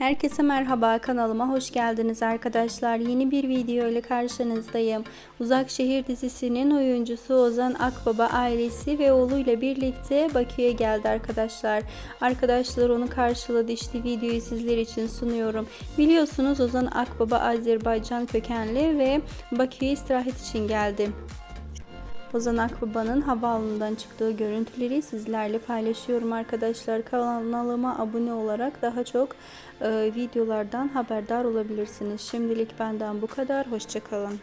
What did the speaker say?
Herkese merhaba kanalıma hoş geldiniz arkadaşlar. Yeni bir video ile karşınızdayım. Uzak Şehir dizisinin oyuncusu Ozan Akbaba ailesi ve oğluyla birlikte Bakü'ye geldi arkadaşlar. Arkadaşlar onu karşıladı işte videoyu sizler için sunuyorum. Biliyorsunuz Ozan Akbaba Azerbaycan kökenli ve Bakü'ye istirahat için geldi. Ozan Akbaba'nın havaalanından çıktığı görüntüleri sizlerle paylaşıyorum arkadaşlar. Kanalıma abone olarak daha çok e, videolardan haberdar olabilirsiniz. Şimdilik benden bu kadar. Hoşçakalın.